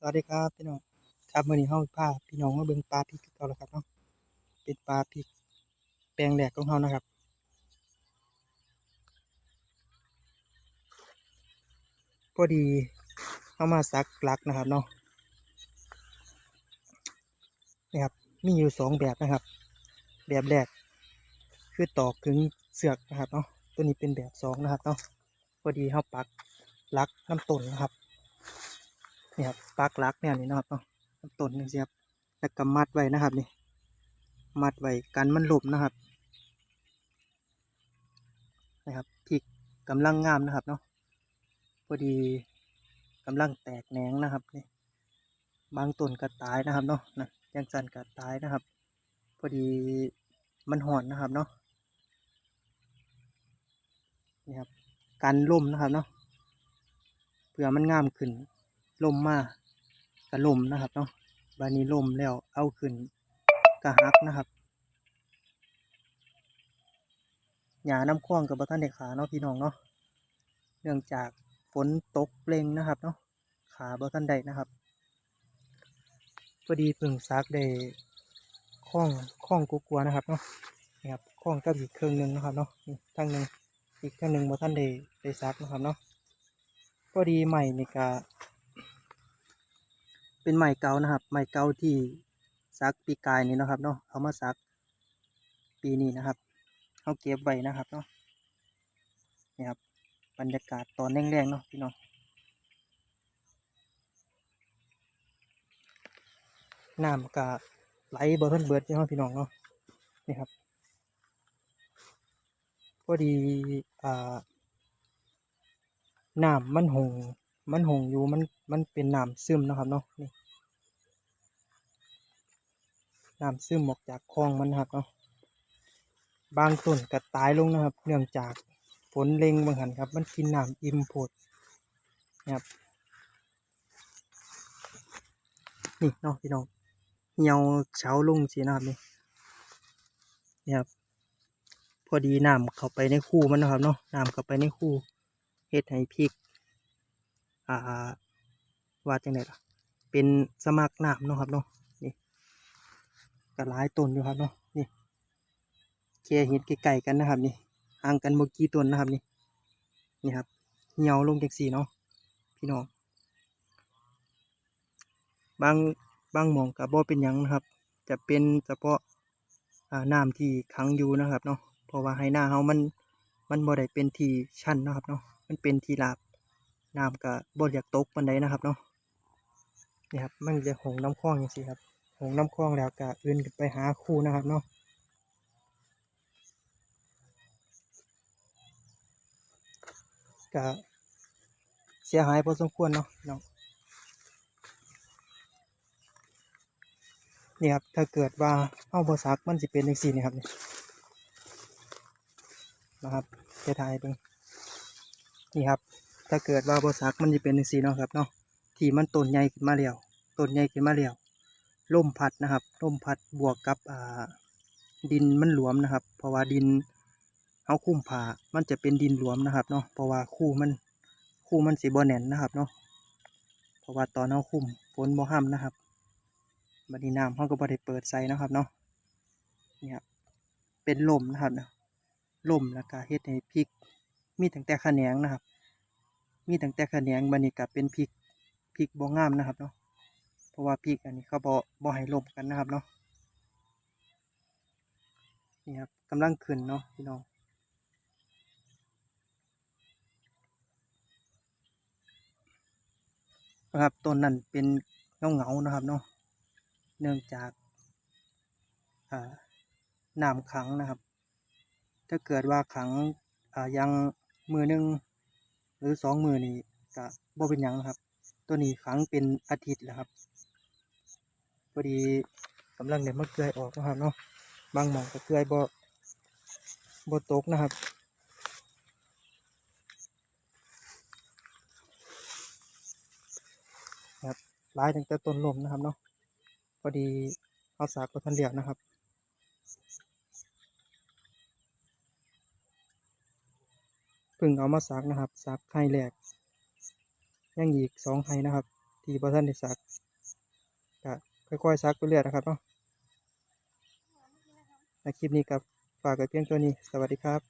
สวัสดีครับพี่น้องครับมื้อนี้เฮาพาพี่น้องมาเบิ่งปลาพริกเก่าแล้วครับเนาะเป็นปลาพริกแปลงแรกของเฮานะครับพอดีเฮามาสักลักนะครับเนาะนี่ครับมีอยู่สองแบบนะครับ แบบแรกคือตอกถึงเสือกนะครับเนาะตัวนี้เป็นแบบสองนะครับเนาะพอดีเฮาปักลักน้ำต้นนะครับ นี่ครับปลักลักเนี่ยนี่นะครับเนาะต้นนึงสิครับแล้วก็มัดไว้นะครับนี่มัดไว้กันมันหลบนะครับนะครับพริกกำลังงามนะครับเนาะพอดีกำลังแตกแหนงนะครับนี่บางต้นก็ตายนะครับเนาะนะยังสันก็ตายนะครับ พอดีมันห่อนนะครับเนาะนี่ครับกันล่มนะครับเนาะเพื่อมันงามขึ้น ลมมากกระลมนะครับเนาะบานี้ลมแล้วเอาขึ้นกระหักนะครับหยาน้ำคล้องกับบท่านเด็กขาเนาะพี่น้องเนาะเนื่องจากฝนตกเปล่งนะครับเนาะขาบท่านใดนะครับพอดีพึ่งซักได้คล้องคล้องกัวๆนะครับเนาะนี่ครับคล้องกับอีกเครื่องหนึ่งนะครับเนาะทั้งหนึ่งอีกเครื่องหนึ่งบท่านได้ได้ซักนะครับเนาะพอดีใหม่ในกา เป็นไม้เก่านะครับ ไม้เก่าที่ซักปีกายนี่นะครับเนาะเอามาซักปีนี้นะครับเขาเก็บไว้นะครับเนาะนี่ครับบรรยากาศตอนแรงๆเนาะพี่น้องน้ำก็ไหลบ่ทันเบิร์ดเนาะพี่น้องเนาะนี่ครับพอดีอ่าน้ำมันหงมันหงอยู่มันมันเป็นน้ำซึมนะครับเนาะนี่ น้ำซึมออกจากคลองมันนะครับเนาะบางต้นก็ตายลงนะครับ เนื่องจากฝนเล็งบางหันครับ มันกินน้ำอิ่มโพดนะครับนี่เนาะพี่น้องเหี่ยวเฉาลงสินะครับนี่นี่ครับพอดีน้ำเข้าไปในคู่มันนะครับเนาะน้ำเข้าไปในคู่เฮ็ดให้พริกอ่าว่าจังไดล่ะเป็นสมัครน้ำเนาะครับเนาะ ก็หลายต้นอยู่ครับเนาะนี่แค่เห็ดไก่ๆกันนะครับ นี่ห่างกันบ่กี่ต้นนะครับนี่นี่ครับเหี่ยวลงจากสีเนาะพี่น้องบางบางหมองกับบ่เป็นหยังนะครับ จะเป็นเฉพาะน้ำที่ขังอยู่นะครับเนาะเพราะว่าให้หน้าเฮามันมันบ่ได้เป็นที่ชันนะครับเนาะมันเป็นที่ราบน้ำก็บ่อยากตกปานใดนะครับเนาะนี่ครับมันจะหงน้ำคลองอย่างสิครับ หงน้ำคลองแล้วก็อื่นไปหาคู่นะครับเนาะก็เสียหายพอสมควรเนาะพี่น้องนี่ครับถ้าเกิดว่าเอาบซักมันสิเป็นอย่างสี่นี่ครับนี่นะครับจะถ่ายเป็นนี่ครับ ถ้าเกิดว่าบซักมันจะเป็นอย่างสี่เนาะครับเนาะที่มันต้นใหญ่ขึ้นมาแล้วต้นใหญ่ขึ้นมาแล้ว ลมพัดนะครับลมพัดบวกกับอ่าดินมันหลวมนะครับ เพราะว่าดินเอาคุ้มผ่ามันจะเป็นดินหลวมนะครับเนาะเพราะว่าคู่มันคู่มันสีบอแน่นนะครับเนาะเพราะว่าตอนเอาคุ้มฝนบ่ห้ามนะครับบัดนี้น้ำเขาก็บ่ได้เปิดใส่นะครับเนาะเนี่ครับเป็นลมนะครับเนาะลมแล้วก็เฮ็ดให้พริก มีตั้งแต่ขแหนงนะครับ มีตั้งแต่ขแหนงบันนี้ก็เป็นพริกพริกบ่งามนะครับเนาะ ราะว่าพริกอันนี้เขาบ่บ่ให้ลมกันนะครับเนาะนี่ครับกำลังขึ้นเนาะพี่น้องนะครับต้นนั้นเป็นเงาเงานะครับเนาะเนื่องจากน้ำขังนะครับ ถ้าเกิดว่าขังยังมือหนึ่งหรือสองมือนี่ก็บ่เป็นยังนะครับ ตัวนี้ขังเป็นอาทิตย์แล้วครับ อดีกำลังเดี๋ยวมาเกลือยออกนะครับเนาะบางหมองก็เกลือยบ่บ่ตกนะครับครับร้ายตั้งแต่ต้นลมนะครับเนาะพอดีเอาสากกทันเหลียวนะครับเพิ่งเอามาซักนะครับซักไข่แหลกยังอีกสองไข่นะครับ ที่บ่ท่านได้ซักก็ ค่อยๆซักไปเรื่อยนะครับเนาะในคลิปนี้กับฝากไว้เพียงตัวนี้ สวัสดีครับ